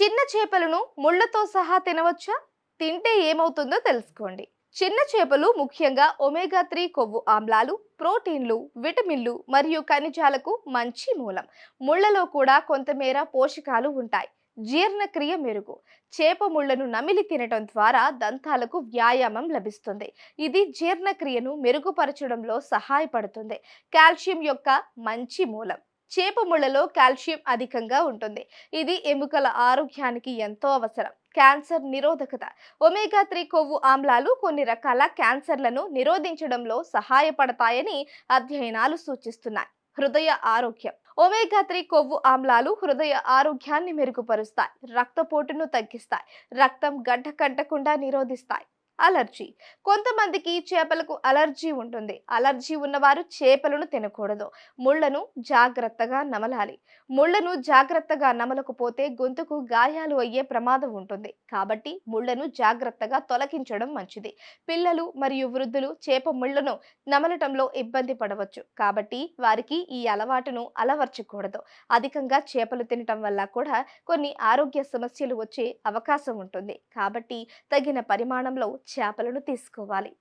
చిన్న చేపలను ముళ్ళతో సహా తినవచ్చా? తింటే ఏమవుతుందో తెలుసుకోండి. చిన్న చేపలు ముఖ్యంగా ఒమేగా త్రీ కొవ్వు ఆమ్లాలు ప్రోటీన్లు విటమిన్లు మరియు ఖనిజాలకు మంచి మూలం. ముళ్ళలో కూడా కొంతమేర పోషకాలు ఉంటాయి. జీర్ణక్రియ మెరుగు. చేప ముళ్ళను నమిలి తినటం ద్వారా దంతాలకు వ్యాయామం లభిస్తుంది. ఇది జీర్ణక్రియను మెరుగుపరచడంలో సహాయపడుతుంది. కాల్షియం యొక్క మంచి మూలం. చేప ముళ్ళలో కాల్షియం అధికంగా ఉంటుంది. ఇది ఎముకల ఆరోగ్యానికి ఎంతో అవసరం. క్యాన్సర్ నిరోధకత. ఒమేగా త్రీ కొవ్వు ఆమ్లాలు కొన్ని రకాల క్యాన్సర్లను నిరోధించడంలో సహాయపడతాయని అధ్యయనాలు సూచిస్తున్నాయి. హృదయ ఆరోగ్యం. ఒమేగా త్రీ కొవ్వు ఆమ్లాలు హృదయ ఆరోగ్యాన్ని మెరుగుపరుస్తాయి. రక్తపోటును తగ్గిస్తాయి. రక్తం గడ్డ కట్టకుండా నిరోధిస్తాయి. అలర్జీ. కొంతమందికి చేపలకు అలర్జీ ఉంటుంది. అలర్జీ ఉన్నవారు చేపలను తినకూడదు. ముళ్ళను జాగ్రత్తగా నమలాలి. ముళ్ళను జాగ్రత్తగా నమలకపోతే గొంతుకు గాయాలు అయ్యే ప్రమాదం ఉంటుంది. కాబట్టి ముళ్ళను జాగ్రత్తగా తొలగించడం మంచిది. పిల్లలు మరియు వృద్ధులు చేప ముళ్ళను నమలటంలో ఇబ్బంది పడవచ్చు. కాబట్టి వారికి ఈ అలవాటును అలవర్చకూడదు. అధికంగా చేపలు తినటం వల్ల కూడా కొన్ని ఆరోగ్య సమస్యలు వచ్చే అవకాశం ఉంటుంది. కాబట్టి తగిన పరిమాణంలో చేపలను తీసుకోవాలి.